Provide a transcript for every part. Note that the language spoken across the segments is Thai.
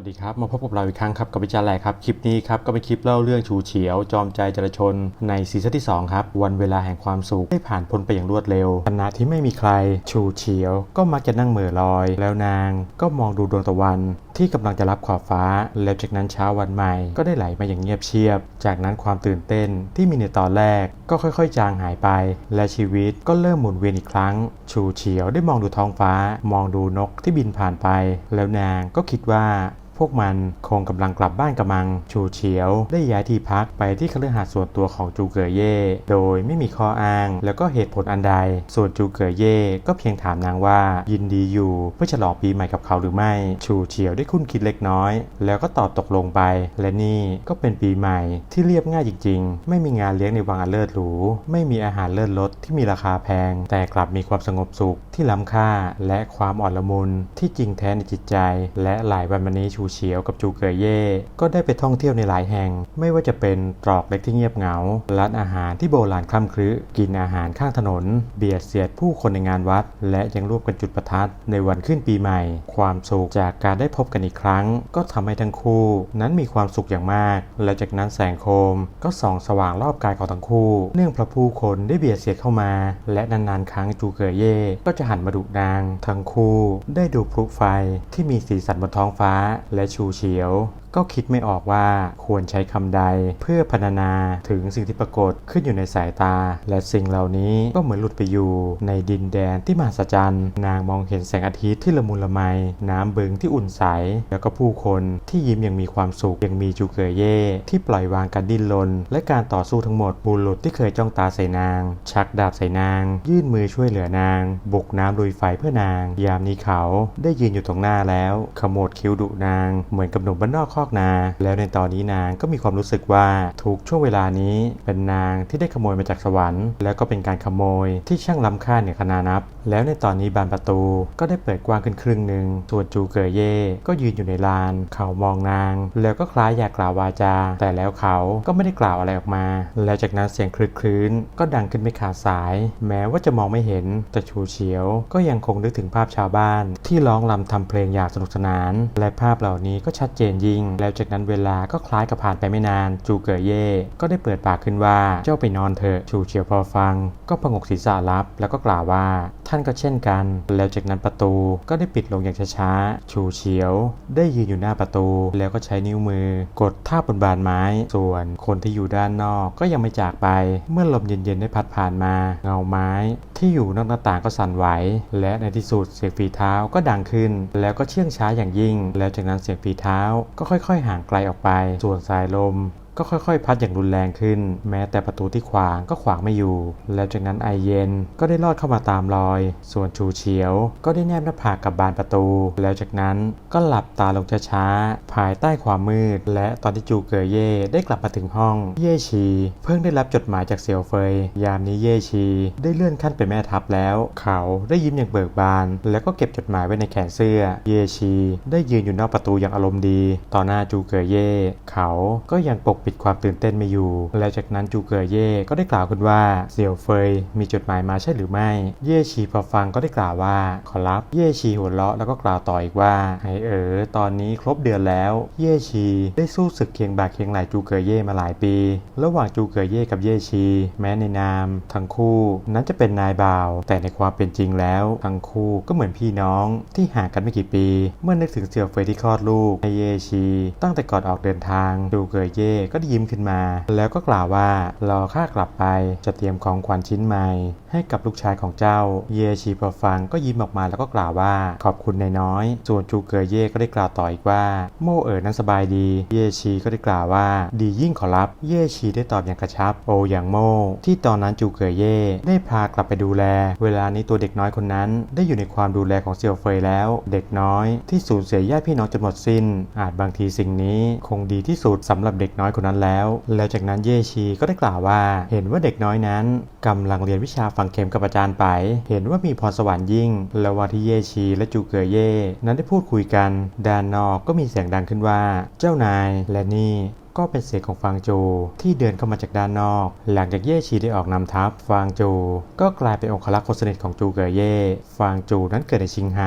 วัสดีครับ มาพบกับเราอีกครั้งครับกับวิจารณ์แหลครับ คลิปนี้ครับก็เป็นคลิปเล่าเรื่องชูเฉียว จอมใจจรชน ในซีซั่นที่ 2 ครับ วันเวลาแห่งความสุขได้ผ่านพ้นไปอย่างรวดเร็วขณะที่ไม่มีใครชูเฉียว ก็มักจะนั่งเหม่อลอย แล้วนางก็มองดูดวงตะวัน ที่กำลังจะรับขอบฟ้า แล้วจากนั้นเช้าวันใหม่ ก็ได้ไหลมาอย่างเงียบเชียบ จากนั้นความตื่นเต้นที่มีในตอนแรก ก็ค่อยๆ จางหายไป และชีวิตก็เริ่มหมุนเวียนอีกครั้ง ชูเฉียวได้มองดูท้องฟ้า มองดูนกที่บินผ่านไป แล้วนางก็คิดว่า พวกมันคงกำลังกลับบ้านกำมัง ชูเฉียว ได้ย้ายที่พักไปที่คฤหาสน์ส่วนตัวของจูเกอเย่ โดยไม่มีข้ออ้าง แล้วก็เหตุผลอันใด ส่วนจูเกอเย่ก็เพียงถามนางว่ายินดีอยู่เพื่อฉลองปีใหม่กับเขาหรือไม่ ชูเฉียวได้คุ้นคิดเล็กน้อย แล้วก็ตอบตกลงไป และนี่ก็เป็นปีใหม่ที่เรียบง่ายจริง ๆ ไม่มีงานเลี้ยงในวังอันเลิศหรู ไม่มีอาหารเลิศรสที่มีราคาแพง แต่กลับมีความสงบสุขที่ล้ำค่าและความอ่อนละมุนที่จริงแท้ในจิตใจ และหลายวันมานี้ชูเฉียวกับจูเกยเย่ ก็ได้ไปท่องเที่ยวในหลายแห่ง ไม่ว่าจะเป็นตรอกเล็กที่เงียบเหงา ร้านอาหารที่โบราณคล่ำครึกินอาหารข้างถนน เบียดเสียดผู้คนในงานวัด และยังร่วมกันจุดประทัดในวันขึ้นปีใหม่ ความสุขจากการได้พบกันอีกครั้ง ก็ทำให้ทั้งคู่ นั้นมีความสุขอย่างมาก และจากนั้นแสงโคม ก็ส่องสว่างรอบกายของทั้งคู่ เนื่องเพราะผู้คนได้เบียดเสียดเข้ามา และนานๆครั้งจูเกยเย่ ก็จะหันมาดุนาง ทั้งคู่ ได้ดูพลุไฟที่มีสีสันบนท้องฟ้าและชูเฉียว ก็คิดไม่ออกว่าควรใช้คำใด เพื่อพรรณนาถึงสิ่งที่ปรากฏขึ้นอยู่ในสายตา และสิ่งเหล่านี้ก็เหมือนหลุดไปอยู่ในดินแดนที่มหัศจรรย์ นางมองเห็นแสงอาทิตย์ที่ละมุนละไม น้ำบึงที่อุ่นใส แล้วก็ผู้คนที่ยิ้มอย่างมีความสุขยังมีจูเกยเย่ที่ปล่อยวางการดิ้นรนและการต่อสู้ทั้งหมดบุรุษที่เคยจ้องตาใส่นาง ชักดาบใส่นาง ยื่นมือช่วยเหลือนาง บุกน้ำลุยไฟเพื่อนาง ยามนี้เขาได้ยืนอยู่ตรงหน้าแล้วขมวดคิ้วดุนาง เหมือนกับหนุ่มบ้านนอกคอกนา แล้วในตอนนี้นางก็มีความรู้สึกว่าทุกช่วงเวลานี้เป็นนางที่ได้ขโมยมาจากสวรรค์ แล้วก็เป็นการขโมยที่ช่างล้ำค่าเหนือคณานับ แล้วในตอนนี้บานประตูก็ได้เปิดกว้างขึ้นครึ่งหนึ่งส่วนจูเกอเย่ก็ยืนอยู่ในลาน เขามองนาง แล้วก็คล้ายอยากกล่าววาจา แต่แล้วเขาก็ไม่ได้กล่าวอะไรออกมา แล้วจากนั้นเสียงคลึกคลื้น ก็ดังขึ้นไม่ขาดสาย แม้ว่าจะมองไม่เห็นแต่ชูเฉียว ก็ยังคงนึกถึงภาพชาวบ้าน ที่ร้องรำทำเพลงอย่างสนุกสนาน และภาพเหล่านี้ก็ชัดเจนยิ่งแล้วจากนั้นเวลาก็คล้ายกับผ่านไปไม่นาน จูเกอเย่ก็ได้เปิดปากขึ้นว่าเจ้าไปนอนเถอะชูเฉียวพอฟัง ก็พงกศีรษะรับ แล้วก็กล่าวว่า ท่านก็เช่นกัน แล้วจากนั้นประตูก็ได้ปิดลงอย่างช้าๆชูเฉียว ได้ยืนอยู่หน้าประตู แล้วก็ใช้นิ้วมือ กดท่าบบนบานไม้ ส่วนคนที่อยู่ด้านนอกก็ยังไม่จากไป เมื่อลมเย็นๆได้พัดผ่านมา เงาไม้ ที่อยู่นอกหน้าต่างก็สั่นไหว และในที่สุดเสียงฝีเท้าก็ดังขึ้น แล้วก็เชื่องช้าอย่างยิ่ง แล้วจากนั้นเสียงฝีเท้าก็ค่อยค่อยๆ ห่างไกลออกไป ส่วนสายลม ก็ค่อยๆ พัดอย่างรุนแรงขึ้น แม้แต่ประตูที่ขวางก็ขวางไม่อยู่ แล้วจากนั้นไอเย็นก็ได้ลอดเข้ามาตามรอย ส่วนชูเฉียว ก็ได้แนบหน้าผากกับบานประตู แล้วจากนั้นก็หลับตาลงช้าๆ ภายใต้ความมืด และตอนที่จูเกอเย่ได้กลับมาถึงห้อง เย่ชี เพิ่งได้รับจดหมายจากเซียวเฟย ยามนี้เย่ชี ได้เลื่อนขั้นเป็นแม่ทัพแล้ว เขาได้ยิ้มอย่างเบิกบาน แล้วก็เก็บจดหมายไว้ในแขนเสื้อ เย่ชี ได้ยืนอยู่นอกประตูอย่างอารมณ์ดี ต่อหน้าจูเกอเย่ เขาก็ยังปกปิดความตื่นเต้นไม่อยู่ แล้วจากนั้นจูเกอเย่ก็ได้กล่าวขึ้นว่าเสี่ยวเฟยมีจดหมายมาใช่หรือไม่ เย่ชีพอฟังก็ได้กล่าวว่าขอรับเย่ชีหัวเราะแล้วก็กล่าวต่ออีกว่าไอเอ๋อตอนนี้ครบเดือนแล้ว เย่ชี ได้สู้ศึกเคียงบ่าเคียงไหลจูเกอเย่มาหลายปี ระหว่างจูเกอเย่กับเย่ชี แม้ในนาม ทั้งคู่นั้นจะเป็นนายบ่าว แต่ในความเป็นจริงแล้ว ทั้งคู่ก็เหมือนพี่น้องที่ห่างกันไม่กี่ปี เมื่อนึกถึงเสี่ยวเฟยที่คลอดลูกในเย่ชี ตั้งแต่ก่อนออกเดินทางจูเกอเย่ก็ได้ยิ้มขึ้นมา แล้วก็กล่าวว่ารอข้ากลับไปจะเตรียมของขวัญชิ้นใหม่ ให้กับลูกชายของเจ้า เยชีพอฟังก็ยิ้มออกมาแล้วก็กล่าวว่าขอบคุณนายน้อย ส่วนจูเกอเย่ก็ได้กล่าวต่ออีกว่า โมเอ๋อนั้นสบายดี เยชีก็ได้กล่าวว่า ดียิ่งขอรับ เยชีได้ตอบอย่างกระชับ โออย่างโม่ที่ตอนนั้นจูเกอเย่ได้พากลับไปดูแล เวลานี้ตัวเด็กน้อยคนนั้น ได้อยู่ในความดูแลของเซียวเฟยแล้ว เด็กน้อย ที่สูญเสียญาติพี่น้องจนหมดสิ้น อาจบางทีสิ่งนี้ คงดีที่สุดสำหรับเด็กน้อยคนนั้นแล้ว แล้วจากนั้นเยชีก็ได้กล่าวว่า เห็นว่าเด็กน้อยนั้นกำลังเรียนวิชาฝังเข็มกับอาจารย์ไป เห็นว่ามีพรสวรรค์ยิ่ง แล้วันที่เยชีและจูเกอเย่นั้นได้พูดคุยกัน ด้านนอกก็มีเสียงดังขึ้นว่า เจ้านายและนี่ ก็เป็นเสียงของฟางจูที่เดินเข้ามาจากด้านนอก หลังจากเย่ชีได้ออกนำทัพ ฟางจูก็กลายเป็นองครักษ์คนสนิทของจูเกอเย่ ฟางจูนั้นเกิดในชิงไฮ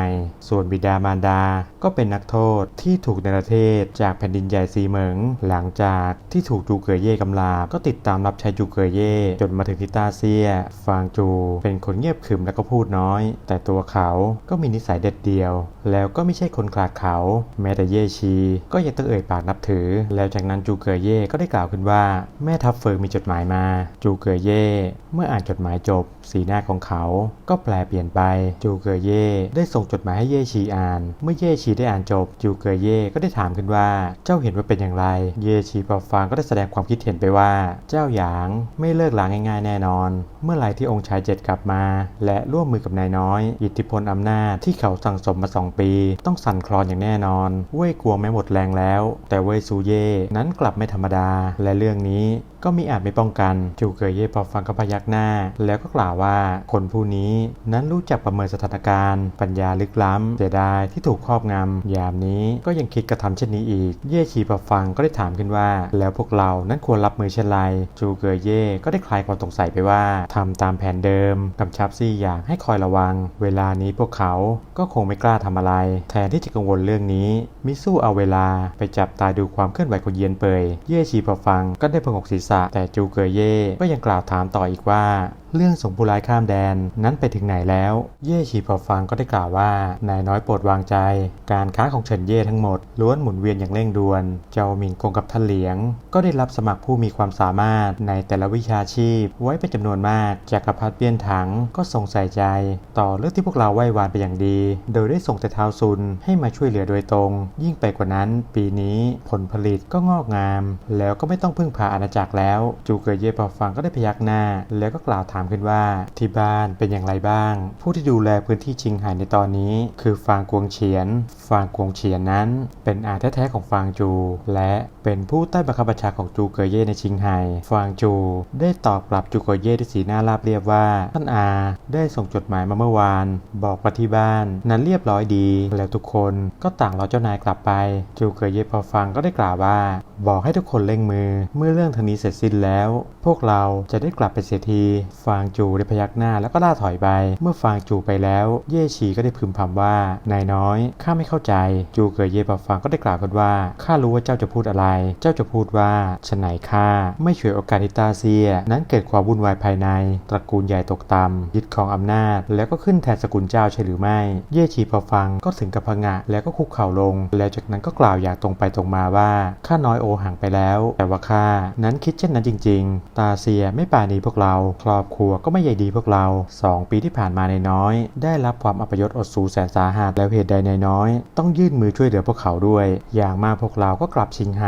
ส่วนบิดามารดา ก็เป็นนักโทษที่ถูกในประเทศจากแผ่นดินใหญ่ซีเหมิง หลังจากที่ถูกจูเกอเย่กำลาบก็ติดตามรับใช้จูเกอเย่จนมาถึงทิตาเซีย ฟางจูเป็นคนเงียบขรึมและก็พูดน้อย แต่ตัวเขาก็มีนิสัยเด็ดเดียว แล้วก็ไม่ใช่คนขลาดเขา แม้แต่เย่ชี ก็ยังต้องเอ่ยปากนับถือ แล้วจากนั้นจููเกอเย่ก็ได้กล่าวขึ้นว่าแม่ทัพเฟิงมีจดหมายมา จูเกอเย่เมื่ออ่านจดหมายจบสีหน้าของเขาก็แปลเปลี่ยนไป จูเกอเย่ได้ส่งจดหมายให้เย่ชีอ่าน เมื่อเย่ชีได้อ่านจบ จูเกอเย่ก็ได้ถามขึ้นว่า เจ้าเห็นว่าเป็นอย่างไร เย่ชีพอฟังก็ได้แสดงความคิดเห็นไปว่า เจ้าหยางไม่เลิกลาง่ายๆแน่นอน เมื่อไหร่ที่องค์ชายเจ็ดกลับมา และร่วมมือกับนายน้อย อิทธิพลอำนาจที่เขาสั่งสมมาสองปี ต้องสั่นคลอนอย่างแน่นอน เว่ยกลัวไม่หมดแรงแล้ว แต่เว่ยซูเย่นั้นกลับไม่ธรรมดา และเรื่องนี้ ก็มีอาจไม่ป้องกันจูเกยเย่พอฟังก็พยักหน้า แล้วก็กล่าวว่าคนผู้นี้นั้นรู้จักประเมินสถานการณ์ ปัญญาลึกล้ำเสียดายที่ถูกครอบงำยามนี้ก็ยังคิดกระทำเช่นนี้อีก เย่ชีพอฟังก็ได้ถามขึ้นว่า แล้วพวกเรานั้นควรรับมือเช่นไรจูเกยเย่ก็ได้คลายความสงสัยไปว่าทำตามแผนเดิมกำชับซี่อย่างให้คอยระวัง เวลานี้พวกเขาก็คงไม่กล้าทำอะไร แทนที่จะกังวลเรื่องนี้ มิสู้เอาเวลาไปจับตาดูความเคลื่อนไหวของเยียนเปยเย่ชีพอฟังก็ได้พงกศีรษะแต่จูเกยเย่ก็ยังกล่าวถามต่ออีกว่า เรื่องส่งผู้ร้ายข้ามแดนนั้นไปถึงไหนแล้ว เย่ชีพอฟังก็ได้กล่าวว่านายน้อยโปรดวางใจ การค้าของเฉินเย่ทั้งหมดล้วนหมุนเวียนอย่างเร่งด่วน เจ้าหมิงกงกับท่านเหลียง ก็ได้รับสมัครผู้มีความสามารถในแต่ละวิชาชีพ ไว้เป็นจำนวนมากจักรพรรดิเปี้ยนถังก็ทรงใส่ใจ ต่อเรื่องที่พวกเราไหว้วานไปอย่างดี โดยได้ส่งแต่เท้าซุนให้มาช่วยเหลือโดยตรง ยิ่งไปกว่านั้น ปีนี้ผลผลิตก็งอกงาม แล้วก็ไม่ต้องพึ่งพาอาณาจักรแล้ว จูเกยเย่พอฟังก็ได้พยักหน้า แล้วก็กล่าวถามขึ้นว่า ที่บ้านเป็นอย่างไรบ้าง ผู้ที่ดูแลพื้นที่ชิงไห่ในตอนนี้ คือฟางกวงเฉียน ฟางกวงเฉียนนั้น เป็นอาแท้ๆของฟางจู และเป็นผู้ใต้บังคับบัญชาของจูเกยเย่ในชิงไห่ฟางจู ได้ตอบกลับจูเกยเย่ด้วยสีหน้าราบเรียบว่าท่านอาได้ส่งจดหมายมาเมื่อวาน บอกว่าที่บ้านนั้นเรียบร้อยดี แล้วทุกคนก็ต่างรอเจ้านายกลับไป จูเกยเย่พอฟังก็ได้กล่าวว่า บอกให้ทุกคนเร่งมือเมื่อเรื่องทางนี้เสร็จสิ้นแล้ว พวกเราจะได้กลับไปเสียทีฟางจูได้พยักหน้าแล้วก็ล่าถอยไป เมื่อฟางจูไปแล้ว เย่ชีก็ได้พึมพำว่านายน้อยข้าไม่เข้าใจ จูเกยเย่พอฟังก็ได้กล่าวกันว่าข้ารู้ว่าเจ้าจะพูดอะไร เจ้าจะพูดว่าฉนไหนข้าไม่ช่วยโอกาสที่ตาเซีย นั้นเกิดความวุ่นวายภายใน ตระกูลใหญ่ตกต่ำยึดครองอำนาจ แล้วก็ขึ้นแทนสกุลเจ้าใช่หรือไม่ เย่ชีพอฟังก็ถึงกับพงะแล้วก็คุกเข่าลง แล้วจากนั้นก็กล่าวอย่างตรงไปตรงมาว่าข้าน้อยโอห่างไปแล้ว แต่ว่าข้านั้นคิดเช่นนั้นจริง ๆ ตาเซียไม่ปราณีพวกเราครอบครัวก็ไม่ใยดีพวกเราสองปีที่ผ่านมาในน้อย ได้รับความอัปยศอดสูแสนสาหัสแล้วเหตุใดในน้อย ต้องยื่นมือช่วยเหลือพวกเขาด้วย อย่างมากพวกเราก็กลับชิงไฮ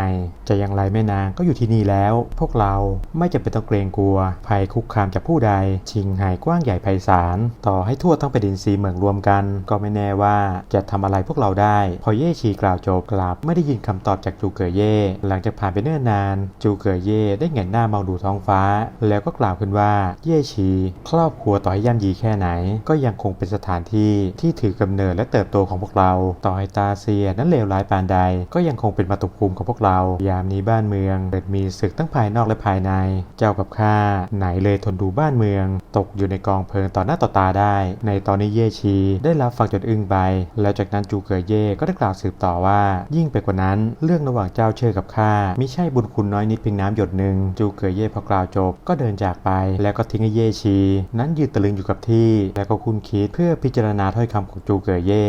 จะอย่างไรแม่นางก็อยู่ที่นี่แล้ว พวกเราไม่จำเป็นต้องเกรงกลัว ภัยคุกคามจากผู้ใด ชิงไฮกว้างใหญ่ไพศาลต่อให้ทั่วทั้งแผ่นดินซีเหมืองรวมกัน ก็ไม่แน่ว่าจะทำอะไรพวกเราได้ พอเย่ชีกล่าวจบกลับ ไม่ได้ยินคำตอบจากจูเกอเย่หลังจากผ่านไปเนิ่นนาน จูเกอเย่ได้เงยหน้ามองดูท้องฟ้า แล้วก็กล่าวขึ้นว่าเย่ชีครอบครัวต่อให้ย่ำยีแค่ไหน ก็ยังคงเป็นสถานที่ที่ถือกำเนิดและเติบโตของพวกเรา ต่อให้ตาเซียนั้นเลวร้ายปานใด ก็ยังคงเป็นมาตุภูมิของพวกเรา ยามนี้บ้านเมืองเกิดมีศึกทั้งภายนอกและภายใน เจ้ากับข้าไหนเลยทนดูบ้านเมือง ตกอยู่ในกองเพลิงต่อหน้าต่อตาได้ ในตอนนี้เย่ชีได้รับฟังจนอึ้งไปแล้วจากนั้นจูเกอเย่ก็ได้กล่าวสืบต่อว่า ยิ่งไปกว่านั้น เรื่องระหว่างเจ้าเชอกับข้ามิใช่บุญคุณน้อยนิดเพียงน้ำหยดหนึ่งจูเกอเย่พอกล่าวจบก็เดินจากไปแล้วก็ทิ้งให้เย่ชี นั้นยืนตะลึงอยู่กับที่ แล้วก็คุณคิดเพื่อพิจารณาถ้อยคำของจูเกอเย่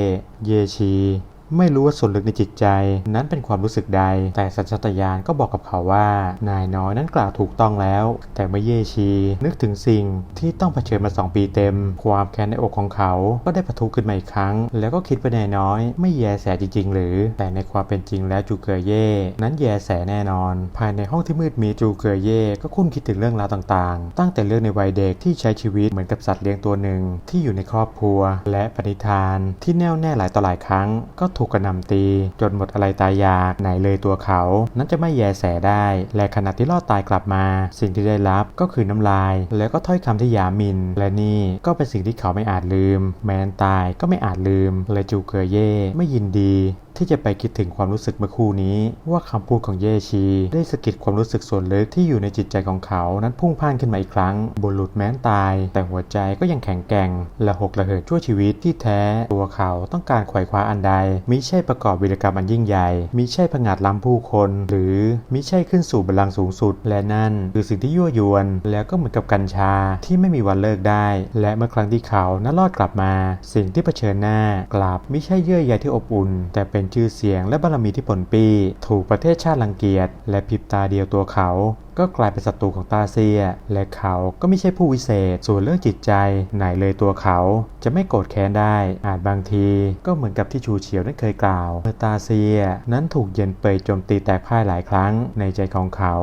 เย่ชี ไม่รู้ว่าส่วนลึกในจิตใจ นั้นเป็นความรู้สึกใด แต่สัญชาตญาณก็บอกกับเขาว่า นายน้อยนั้นกล่าวถูกต้องแล้ว แต่เมื่อเยชี นึกถึงสิ่งที่ต้องเผชิญมาสองปีเต็ม ความแค้นในอกของเขา ก็ได้ปะทุขึ้นมาอีกครั้ง แล้วก็คิดว่านายน้อย ไม่แยแสจริง ๆ หรือ แต่ในความเป็นจริงแล้วจูเกอเย่นั้นแยแสแน่นอน ภายในห้องที่มืดมีจูเกอเย่ก็คุ้นคิดถึงเรื่องราวต่างๆ ตั้งแต่เรื่องในวัยเด็กที่ใช้ชีวิตเหมือนกับสัตว์เลี้ยงตัวหนึ่งที่อยู่ในครอบครัว และปณิธาน ที่แน่วแน่หลายต่อหลายครั้งก็ถูกกระหน่ำตี จนหมดอะไรตายอยากไหนเลยตัวเขา นั้นจะไม่แยแสได้ และขณะที่รอดตายกลับมา สิ่งที่ได้รับก็คือน้ำลาย แล้วก็ถ้อยคำที่หยามหมิน และนี่ก็เป็นสิ่งที่เขาไม่อาจลืม แม้นตายก็ไม่อาจลืมและจูเกอเย่ไม่ยินดี ที่จะไปคิดถึงความรู้สึกเมื่อคู่นี้ ว่าคำพูดของเยชี ได้สะกิดความรู้สึกส่วนลึกที่อยู่ในจิตใจของเขา นั้นพุ่งพ่านขึ้นมาอีกครั้งบุรุษแม้นตาย แต่หัวใจก็ยังแข็งแกร่งและหกระเหินชั่วชีวิตที่แท้ตัวเขาต้องการไขว่คว้าอันใดมิใช่ประกอบวีรกรรมอันยิ่งใหญ่มิใช่ผงาดล้ำผู้คน หรือมิใช่ขึ้นสู่บัลลังก์สูงสุด และนั่นคือสิ่งที่ยั่วยวน แล้วก็เหมือนกับกัญชาที่ไม่มีวันเลิกได้ และเมื่อครั้งที่เขานั้นรอดกลับมา สิ่งที่เผชิญหน้ากลับไม่ใช่เยื่อใยที่อบอุ่น แต่เป็นชื่อเสียงและบารมีที่ผลปี ถูกประเทศชาติรังเกียจและพริบตาเดียวตัวเขา ก็กลายเป็นศัตรูของตาเซีย และเขาก็ไม่ใช่ผู้วิเศษ ส่วนเรื่องจิตใจ ไหนเลยตัวเขาจะไม่โกรธแค้นได้ อาจบางทีก็เหมือนกับที่ชูเฉียวนั้นเคยกล่าวเมื่อตาเซีย นั้นถูกเย็นเปยโจมตีแตกพ่ายหลายครั้งในใจของเขา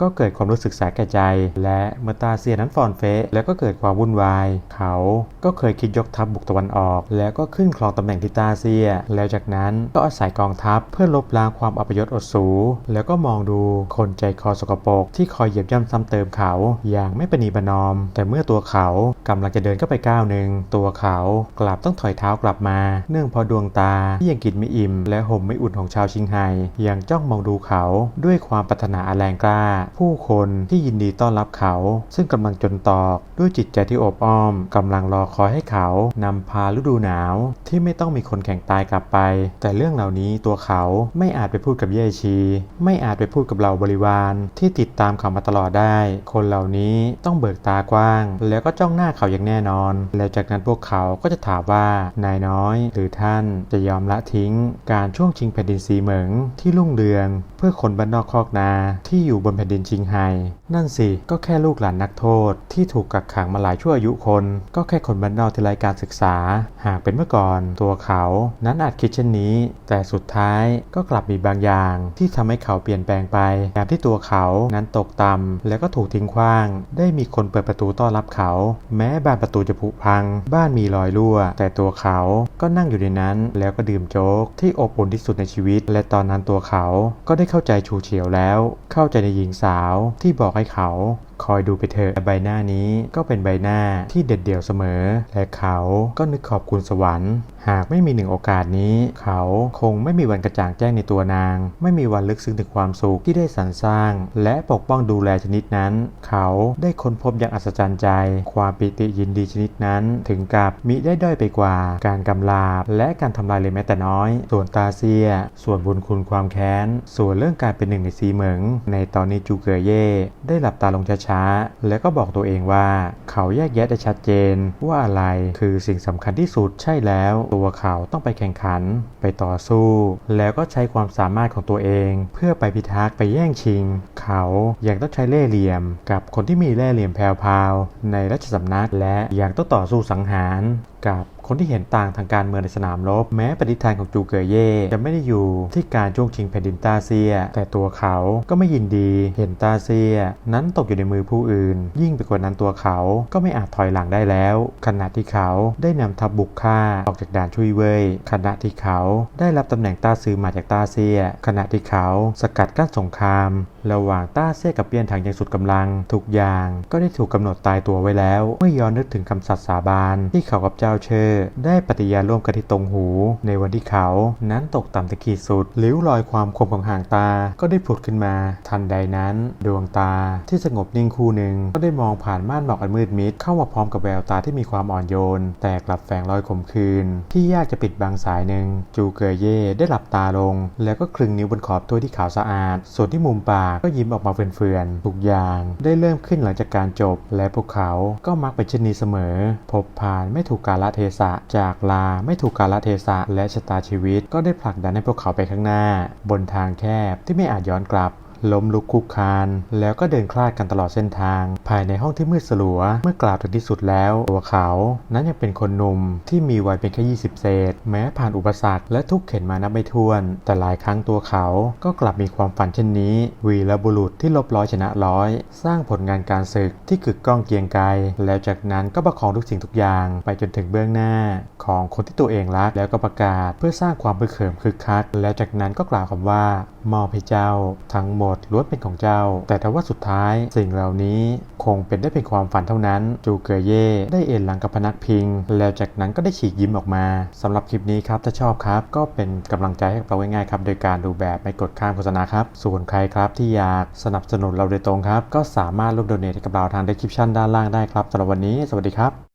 ก็เกิดความรู้สึกสาแก่ใจ และเมื่อตาเซียนั้นฟอนเฟะแล้วก็เกิดความวุ่นวาย เขาก็เคยคิดยกทัพบุกตะวันออก แล้วก็ขึ้นครองตำแหน่งที่ตาเซีย แล้วจากนั้นก็อาศัยกองทัพเพื่อลบล้างความอัปยศอดสู แล้วก็มองดูคนใจคอสกปรกที่ที่คอยเหยียบย่ำซ้ำเติมเขาอย่างไม่ประนีประนอม แต่เมื่อตัวเขากำลังจะเดินเข้าไปก้าวหนึ่งตัวเขากลับต้องถอยเท้ากลับมา เนื่องเพราะดวงตาที่ยังกินไม่อิ่ม และห่มไม่อุ่นของชาวชิงไฮยังจ้องมองดูเขาด้วยความปรารถนาอันแรงกล้า ผู้คนที่ยินดีต้อนรับเขา ซึ่งกำลังจนตอกด้วยจิตใจที่อบอ้อมกำลังรอคอยให้เขานำพาฤดูหนาว ที่ไม่ต้องมีคนแข่งตายกลับไป แต่เรื่องเหล่านี้ตัวเขาไม่อาจไปพูดกับเย่ชี ไม่อาจไปพูดกับเหล่าบริวารที่ติดตามเขามาตลอดได้ คนเหล่านี้ต้องเบิกตากว้าง แล้วก็จ้องหน้าเขาอย่างแน่นอน แล้วจากนั้นพวกเขาก็จะถามว่านายน้อยหรือท่านจะยอมละทิ้ง การช่วงชิงแผ่นดินสีเหมิงที่รุ่งเรือง เพื่อคนบ้านนอกคอกนาที่อยู่บนแผ่นดินชิงไฮนั่นสิก็แค่ลูกหลานนักโทษ ที่ถูกกักขังมาหลายชั่วอายุคน ก็แค่คนบ้านนอกที่ไร้การศึกษา หากเป็นเมื่อก่อน ตัวเขา นั้นอาจคิดเช่นนี้ แต่สุดท้ายก็กลับมีบางอย่างที่ทำให้เขาเปลี่ยนแปลงไปยามที่ตัวเขานั้นตกต่ำแล้วก็ถูกทิ้งขว้าง ได้มีคนเปิดประตูต้อนรับเขา แม้บานประตูจะผุพัง บ้านมีรอยรั่ว แต่ตัวเขาก็นั่งอยู่ในนั้น แล้วก็ดื่มโจ๊กที่อบอุ่นที่สุดในชีวิต และตอนนั้นตัวเขาก็ได้เข้าใจชูเฉียวแล้ว เข้าใจในหญิงสาวที่บอกให้เขา คอยดูไปเถอะใบหน้านี้ก็เป็นใบหน้าที่เด็ดเดี่ยวเสมอ และเขาก็นึกขอบคุณสวรรค์ หากไม่มีหนึ่งโอกาสนี้ เขาคงไม่มีวันกระจ่างแจ้งในตัวนาง ไม่มีวันลึกซึ้งถึงความสุขที่ได้สรรสร้าง และปกป้องดูแลชนิดนั้น เขาได้ค้นพบอย่างอัศจรรย์ใจ ความปิติยินดีชนิดนั้น ถึงกับมิได้ด้อยไปกว่า การกำลาบและการทำลายเลยแม้แต่น้อย ส่วนตาเซีย ส่วนบุญคุณความแค้น ส่วนเรื่องการเป็นหนึ่งในซีเหมิงในตอนนี้จูเกอเย่ได้หลับตาลงช้าๆแล้วก็บอกตัวเองว่า เขาแยกแยะได้ชัดเจนว่าอะไรคือสิ่งสำคัญที่สุดใช่แล้ว ตัวเขาต้องไปแข่งขัน ไปต่อสู้ แล้วก็ใช้ความสามารถของตัวเอง เพื่อไปพิทักษ์ไปแย่งชิง เขายังต้องใช้เล่ห์เหลี่ยม กับคนที่มีเล่ห์เหลี่ยมแผวพรวในราชสำนักและยังต้องต่อสู้สังหารกับ คนที่เห็นต่างทางการเมืองในสนามรบ แม้ปฏิทานของจูเกอเย่จะไม่ได้อยู่ที่การช่วงชิงแผ่นดินตาเซีย แต่ตัวเขาก็ไม่ยินดีเห็นตาเซีย นั้นตกอยู่ในมือผู้อื่น ยิ่งไปกว่านั้นตัวเขาก็ไม่อาจถอยหลังได้แล้ว ขณะที่เขาได้นำทัพบุกฆ่าออกจากด่านชุยเว่ยขณะที่เขาได้รับตำแหน่งตาซื้อมาจากตาเซีย ขณะที่เขาสกัดกั้นสงครามระหว่างต้าเซียกับเปียนถังอย่างสุดกำลังทุกอย่างก็ได้ถูกกำหนดตายตัวไว้แล้ว เมื่อย้อนนึกถึงคำสัตย์สาบานที่เขากับเจ้าเชอได้ปฏิญาณร่วมกันที่ตรงหู ในวันที่เขา นั้นตกต่ำตะขีดสุดลิ้วรอยความคมของหางตาก็ได้ผุดขึ้นมา ทันใดนั้น ดวงตาที่สงบนิ่งคู่หนึ่ง ก็ได้มองผ่านม่านหมอกอันมืดมิดเข้ามาพร้อมกับแววตาที่มีความอ่อนโยน แต่กลับแฝงรอยขมขื่นที่ยากจะปิดบังสายหนึ่งจูเกอเย่ได้หลับตาลง แล้วก็คลึงนิ้วบนขอบถ้วยที่ขาวสะอาด ส่วนที่มุมปากก็ยิ้มออกมาเฟื่อนๆทุกอย่างได้เริ่มขึ้นหลังจากการจบ และพวกเขาก็มักเป็นเช่นนี้เสมอ พบผ่านไม่ถูกกาลเทศะ จากลาไม่ถูกกาลเทศะและชะตาชีวิต ก็ได้ผลักดันให้พวกเขาไปข้างหน้า บนทางแคบที่ไม่อาจย้อนกลับ ล้มลุกคุกคาน แล้วก็เดินคลาดกันตลอดเส้นทาง ภายในห้องที่มืดสลัว เมื่อกล่าวถึงที่สุดแล้วตัวเขา นั้นยังเป็นคนหนุ่มที่มีวัยเป็นแค่ 20 เศษ แม้ผ่านอุปสรรคและทุกข์เข็นมานับไม่ถ้วน แต่หลายครั้งตัวเขาก็กลับมีความฝันเช่นนี้ วีรบุรุษที่ลบร้อยชนะร้อย สร้างผลงานการศึกที่กึกก้องเกียงไกรแล้วจากนั้นก็ประคองทุกสิ่งทุกอย่าง ไปจนถึงเบื้องหน้า ของคนที่ตัวเองรักแล้วก็ประกาศ เพื่อสร้างความเพื่อเขิมคึกคัก แล้วจากนั้นก็กล่าวคำว่ามอบให้เจ้าทั้งหมดชน์ล้วนเป็นของเจ้า แต่ทว่าสุดท้ายสิ่งเหล่านี้คงเป็นได้เพียงความฝันเท่านั้น จูเกเย่ได้เอ็นหลังกับพนักพิง แล้วจากนั้นก็ได้ฉีกยิ้มออกมาสำหรับคลิปนี้ครับ ถ้าชอบครับ ก็เป็นกำลังใจให้เราง่ายๆครับ โดยการดูแบบไม่กดข้ามโฆษณาครับ ส่วนใครครับที่อยากสนับสนุนเราโดยตรงครับ ก็สามารถร่วมโดเนทให้กับเราทาง description ด้านล่างได้ครับสำหรับวันนี้ สวัสดีครับ